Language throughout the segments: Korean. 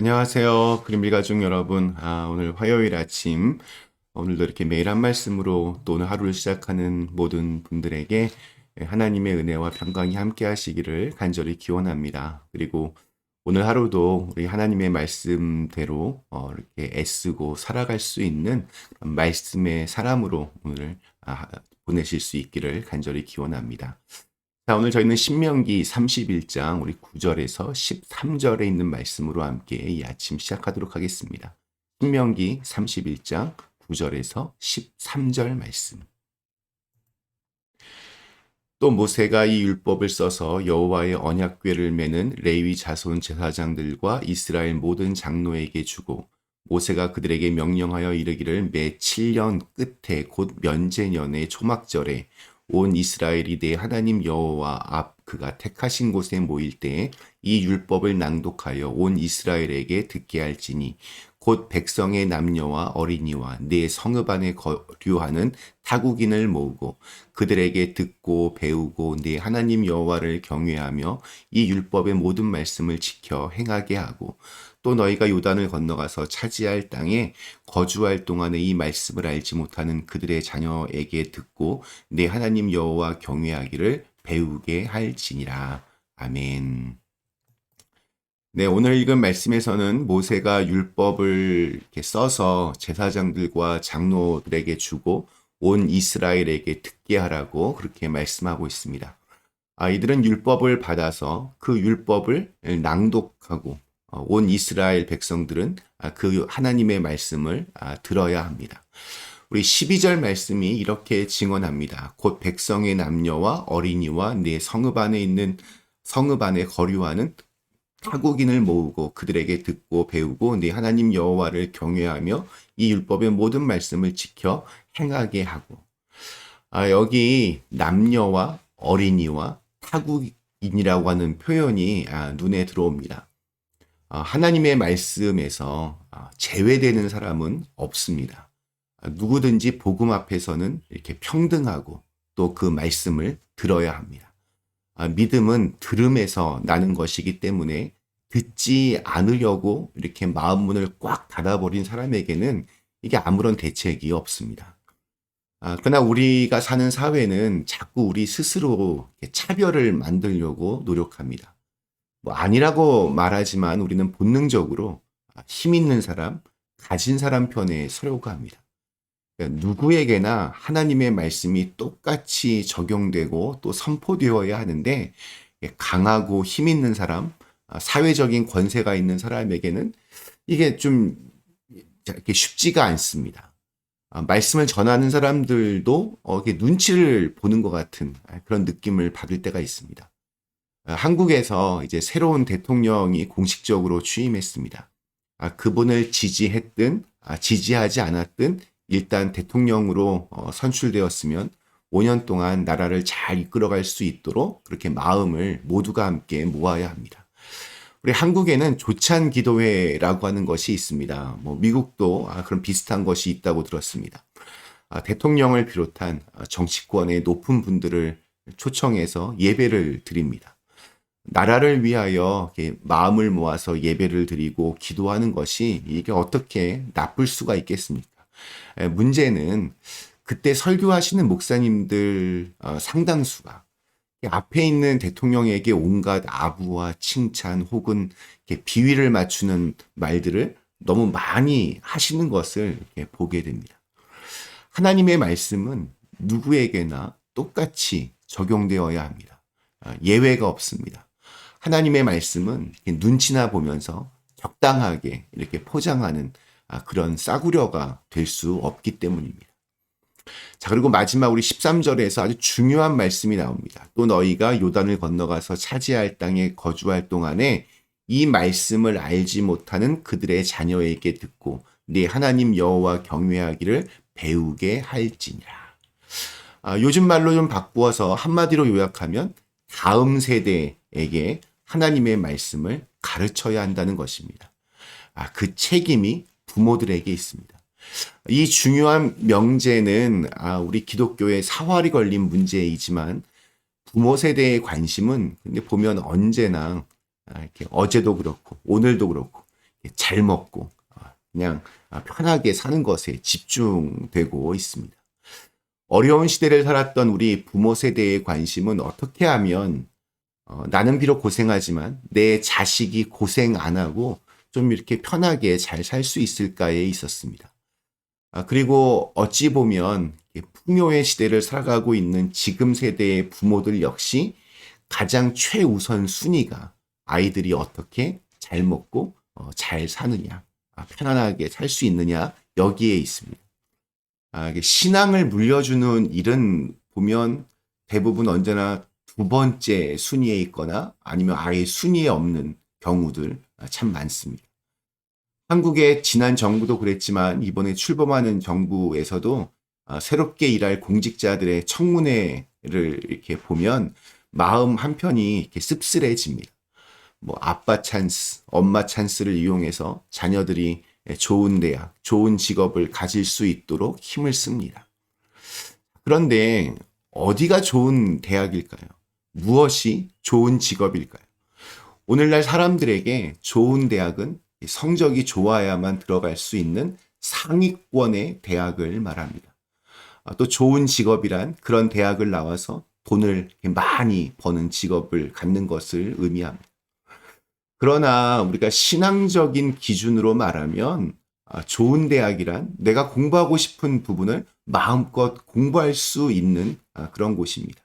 안녕하세요. 그림빌 가족 여러분. 아, 오늘 화요일 아침, 오늘도 이렇게 매일 한 말씀으로 또 오늘 하루를 시작하는 모든 분들에게 하나님의 은혜와 평강이 함께 하시기를 간절히 기원합니다. 그리고 오늘 하루도 우리 하나님의 말씀대로 어, 이렇게 애쓰고 살아갈 수 있는 말씀의 사람으로 오늘 아, 보내실 수 있기를 간절히 기원합니다. 자, 오늘 저희는 신명기 31장 우리 9절에서 13절에 있는 말씀으로 함께 이 아침 시작하도록 하겠습니다. 신명기 31장 9절에서 13절 말씀. 또 모세가 이 율법을 써서 여호와의 언약궤를 매는 레위 자손 제사장들과 이스라엘 모든 장로에게 주고 모세가 그들에게 명령하여 이르기를 매 7년 끝에 곧 면제년의 초막절에 온 이스라엘이 내 하나님 여호와 앞 그가 택하신 곳에 모일 때에 이 율법을 낭독하여 온 이스라엘에게 듣게 할지니 곧 백성의 남녀와 어린이와 내 성읍 안에 거류하는 타국인을 모으고 그들에게 듣고 배우고 내 하나님 여호와를 경외하며 이 율법의 모든 말씀을 지켜 행하게 하고 또 너희가 요단을 건너가서 차지할 땅에 거주할 동안에 이 말씀을 알지 못하는 그들의 자녀에게 듣고 내 하나님 여호와 경외하기를 배우게 할지니라. 아멘. 네, 오늘 읽은 말씀에서는 모세가 율법을 이렇게 써서 제사장들과 장로들에게 주고 온 이스라엘에게 듣게 하라고 그렇게 말씀하고 있습니다. 아, 이들은 율법을 받아서 그 율법을 낭독하고 어, 온 이스라엘 백성들은 아, 그 하나님의 말씀을 아, 들어야 합니다. 우리 12절 말씀이 이렇게 증언합니다. 곧 백성의 남녀와 어린이와 내 성읍 안에 있는 성읍 안에 거류하는 타국인을 모으고 그들에게 듣고 배우고 네 하나님 여호와를 경외하며 이 율법의 모든 말씀을 지켜 행하게 하고 아, 여기 남녀와 어린이와 타국인이라고 하는 표현이 아, 눈에 들어옵니다. 아, 하나님의 말씀에서 아, 제외되는 사람은 없습니다. 아, 누구든지 복음 앞에서는 이렇게 평등하고 또 그 말씀을 들어야 합니다. 믿음은 들음에서 나는 것이기 때문에 듣지 않으려고 이렇게 마음 문을 꽉 닫아버린 사람에게는 이게 아무런 대책이 없습니다. 그러나 우리가 사는 사회는 자꾸 우리 스스로 차별을 만들려고 노력합니다. 뭐 아니라고 말하지만 우리는 본능적으로 힘 있는 사람, 가진 사람 편에 서려고 합니다. 그러니까 누구에게나 하나님의 말씀이 똑같이 적용되고 또 선포되어야 하는데 강하고 힘 있는 사람, 아, 사회적인 권세가 있는 사람에게는 이게 좀 이렇게 쉽지가 않습니다. 아, 말씀을 전하는 사람들도 어, 눈치를 보는 것 같은 그런 느낌을 받을 때가 있습니다. 아, 한국에서 이제 새로운 대통령이 공식적으로 취임했습니다. 아, 그분을 지지했든 아, 지지하지 않았든 일단 대통령으로 어, 선출되었으면 5년 동안 나라를 잘 이끌어갈 수 있도록 그렇게 마음을 모두가 함께 모아야 합니다. 우리 한국에는 조찬 기도회라고 하는 것이 있습니다. 뭐 미국도 그런 비슷한 것이 있다고 들었습니다. 대통령을 비롯한 정치권의 높은 분들을 초청해서 예배를 드립니다. 나라를 위하여 마음을 모아서 예배를 드리고 기도하는 것이 이게 어떻게 나쁠 수가 있겠습니까? 문제는 그때 설교하시는 목사님들 어, 상당수가 앞에 있는 대통령에게 온갖 아부와 칭찬 혹은 비위를 맞추는 말들을 너무 많이 하시는 것을 보게 됩니다. 하나님의 말씀은 누구에게나 똑같이 적용되어야 합니다. 아, 예외가 없습니다. 하나님의 말씀은 눈치나 보면서 적당하게 이렇게 포장하는 아, 그런 싸구려가 될 수 없기 때문입니다. 자, 그리고 마지막 우리 13절에서 아주 중요한 말씀이 나옵니다. 또 너희가 요단을 건너가서 차지할 땅에 거주할 동안에 이 말씀을 알지 못하는 그들의 자녀에게 듣고 네 하나님 여호와 경외하기를 배우게 할지니라. 아, 요즘 말로 좀 바꾸어서 한마디로 요약하면 다음 세대에게 하나님의 말씀을 가르쳐야 한다는 것입니다. 아, 그 책임이 부모들에게 있습니다. 이 중요한 명제는 아, 우리 기독교의 사활이 걸린 문제이지만 부모 세대의 관심은 근데 보면 언제나 아, 이렇게 어제도 그렇고 오늘도 그렇고 잘 먹고 아, 그냥 아, 편하게 사는 것에 집중되고 있습니다. 어려운 시대를 살았던 우리 부모 세대의 관심은 어떻게 하면 어, 나는 비록 고생하지만 내 자식이 고생 안 하고 좀 이렇게 편하게 잘 살 수 있을까에 있었습니다. 아, 그리고 어찌 보면 풍요의 시대를 살아가고 있는 지금 세대의 부모들 역시 가장 최우선 순위가 아이들이 어떻게 잘 먹고 어, 잘 사느냐, 아, 편안하게 살 수 있느냐 여기에 있습니다. 아, 신앙을 물려주는 일은 보면 대부분 언제나 두 번째 순위에 있거나 아니면 아예 순위에 없는 경우들 아, 참 많습니다. 한국의 지난 정부도 그랬지만 이번에 출범하는 정부에서도 아, 새롭게 일할 공직자들의 청문회를 이렇게 보면 마음 한편이 이렇게 씁쓸해집니다. 뭐 아빠 찬스, 엄마 찬스를 이용해서 자녀들이 좋은 대학, 좋은 직업을 가질 수 있도록 힘을 씁니다. 그런데 어디가 좋은 대학일까요? 무엇이 좋은 직업일까요? 오늘날 사람들에게 좋은 대학은 성적이 좋아야만 들어갈 수 있는 상위권의 대학을 말합니다. 아, 또 좋은 직업이란 그런 대학을 나와서 돈을 많이 버는 직업을 갖는 것을 의미합니다. 그러나 우리가 신앙적인 기준으로 말하면 아, 좋은 대학이란 내가 공부하고 싶은 부분을 마음껏 공부할 수 있는 아, 그런 곳입니다.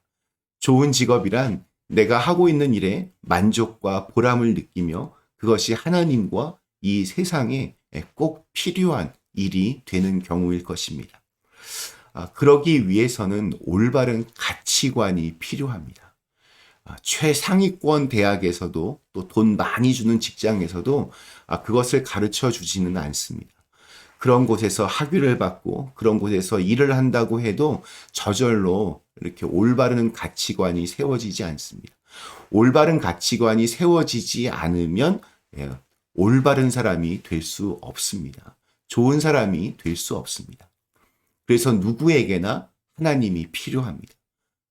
좋은 직업이란 내가 하고 있는 일에 만족과 보람을 느끼며 그것이 하나님과 이 세상에 꼭 필요한 일이 되는 경우일 것입니다. 아, 그러기 위해서는 올바른 가치관이 필요합니다. 아, 최상위권 대학에서도 또 돈 많이 주는 직장에서도 아, 그것을 가르쳐 주지는 않습니다. 그런 곳에서 학위를 받고 그런 곳에서 일을 한다고 해도 저절로 이렇게 올바른 가치관이 세워지지 않습니다. 올바른 가치관이 세워지지 않으면 예, 올바른 사람이 될 수 없습니다. 좋은 사람이 될 수 없습니다. 그래서 누구에게나 하나님이 필요합니다.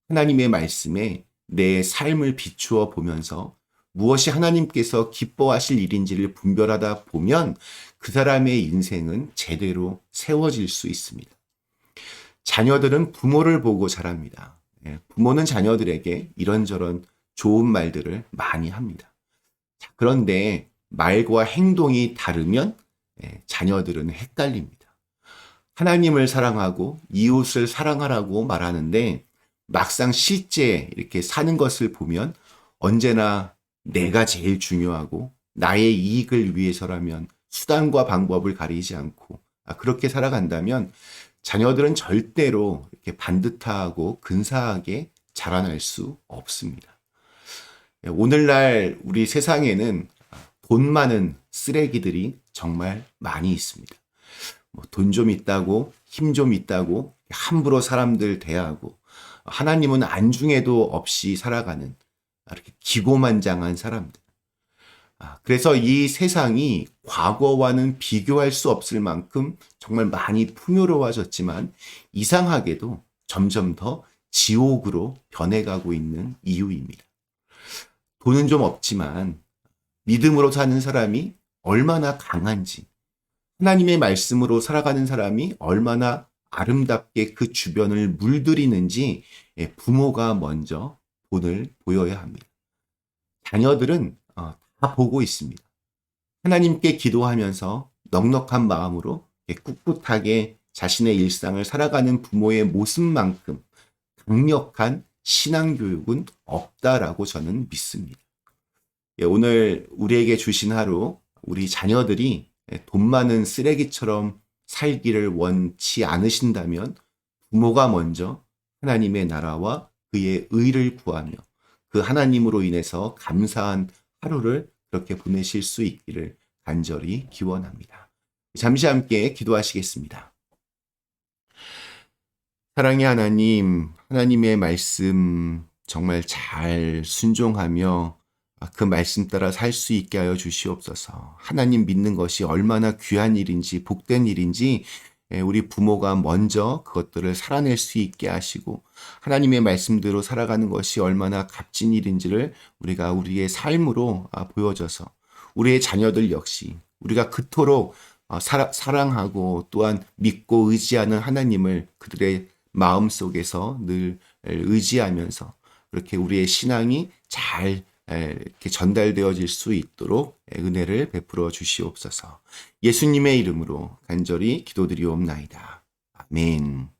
하나님의 말씀에 내 삶을 비추어 보면서 무엇이 하나님께서 기뻐하실 일인지를 분별하다 보면 그 사람의 인생은 제대로 세워질 수 있습니다. 자녀들은 부모를 보고 자랍니다. 예, 부모는 자녀들에게 이런저런 좋은 말들을 많이 합니다. 그런데 말과 행동이 다르면 예, 자녀들은 헷갈립니다. 하나님을 사랑하고 이웃을 사랑하라고 말하는데 막상 실제 이렇게 사는 것을 보면 언제나 내가 제일 중요하고 나의 이익을 위해서라면 수단과 방법을 가리지 않고 아, 그렇게 살아간다면 자녀들은 절대로 이렇게 반듯하고 근사하게 자라날 수 없습니다. 예, 오늘날 우리 세상에는 돈 많은 쓰레기들이 정말 많이 있습니다. 뭐돈좀 있다고, 힘 좀 있다고, 함부로 사람들 대하고, 하나님은 안중에도 없이 살아가는 이렇게 기고만장한 사람들. 아, 그래서 이 세상이 과거와는 비교할 수 없을 만큼 정말 많이 풍요로워졌지만 이상하게도 점점 더 지옥으로 변해가고 있는 이유입니다. 돈은 좀 없지만 믿음으로 사는 사람이 얼마나 강한지, 하나님의 말씀으로 살아가는 사람이 얼마나 아름답게 그 주변을 물들이는지 예, 부모가 먼저 본을 보여야 합니다. 자녀들은 어, 다 보고 있습니다. 하나님께 기도하면서 넉넉한 마음으로 꿋꿋하게 자신의 일상을 살아가는 부모의 모습만큼 강력한 신앙교육은 없다라고 저는 믿습니다. 예, 오늘 우리에게 주신 하루, 우리 자녀들이 돈 많은 쓰레기처럼 살기를 원치 않으신다면 부모가 먼저 하나님의 나라와 그의 의를 구하며 그 하나님으로 인해서 감사한 하루를 그렇게 보내실 수 있기를 간절히 기원합니다. 잠시 함께 기도하시겠습니다. 사랑의 하나님, 하나님의 말씀 정말 잘 순종하며 아, 그 말씀 따라 살 수 있게 하여 주시옵소서. 하나님 믿는 것이 얼마나 귀한 일인지 복된 일인지 예, 우리 부모가 먼저 그것들을 살아낼 수 있게 하시고 하나님의 말씀대로 살아가는 것이 얼마나 값진 일인지를 우리가 우리의 삶으로 아, 보여줘서 우리의 자녀들 역시 우리가 그토록 어, 사랑하고 또한 믿고 의지하는 하나님을 그들의 마음 속에서 늘 의지하면서 그렇게 우리의 신앙이 잘 에, 이렇게 전달되어질 수 있도록 은혜를 베풀어 주시옵소서. 예수님의 이름으로 간절히 기도드리옵나이다. 아멘.